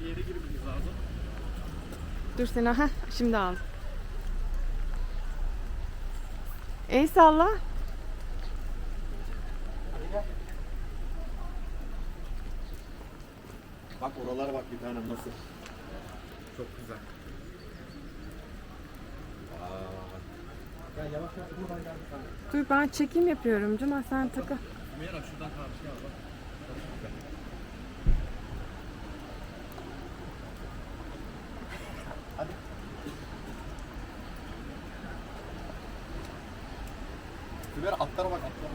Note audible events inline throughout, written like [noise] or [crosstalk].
bir yere girmemiz lazım. Dur seni ha şimdi al. El salla. Bak oralara bak bir tane nasıl. Çok güzel. Tane. Dur ben çekim yapıyorum Cuma sen takı. Meral şuradan karşıya al bak. Süper atlara bak atlara.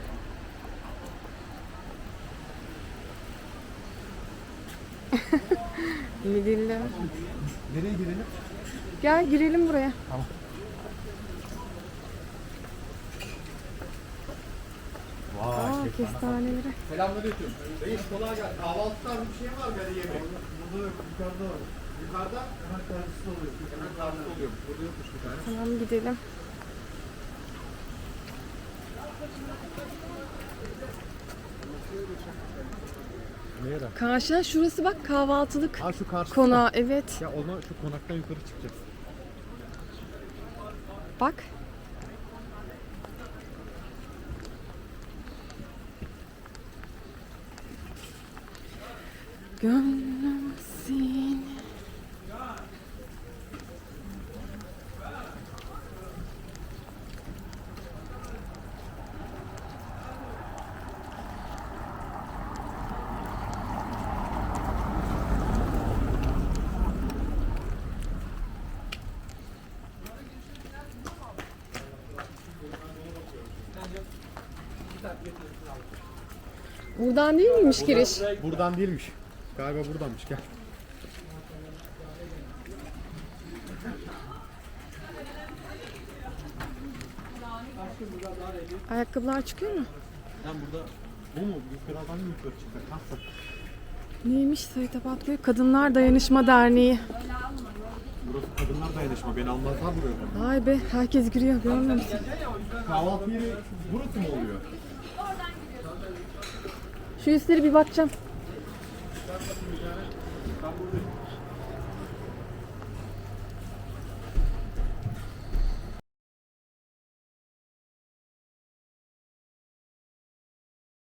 [laughs] Midilli. Nereye girelim? Gel girelim buraya. Vay. Aa kestaneleri. Selamünaleyküm. Reis kolay gelsin. Kahvaltıda bir şey var mı yani yemek? Burada yok, yukarıda var. Yukarıda? Hemen karşısında oluyor. Hemen karşısında oluyor. Burada yokmuş bir tane. Tamam gidelim. Karşıya şurası bak kahvaltılık Ha şu karşı. konağı evet. Ya ona şu konaktan yukarı çıkacağız. Bak. Gönlüm seni. Buradan değil miymiş giriş? Buradan değilmiş. Galiba buradanmış gel. Ayakkabılar çıkıyor mu? Sen burada bu mu? Yukarıdan mı yukarı çıkacak? Nasıl? Neymiş Sait Abatköy? Kadınlar Dayanışma Derneği. Burası kadınlar dayanışma. Beni almazlar buraya. Vay be herkes giriyor görmüyor musun? Kahvaltı yeri burası mı oluyor? Şu üstleri bir bakacağım.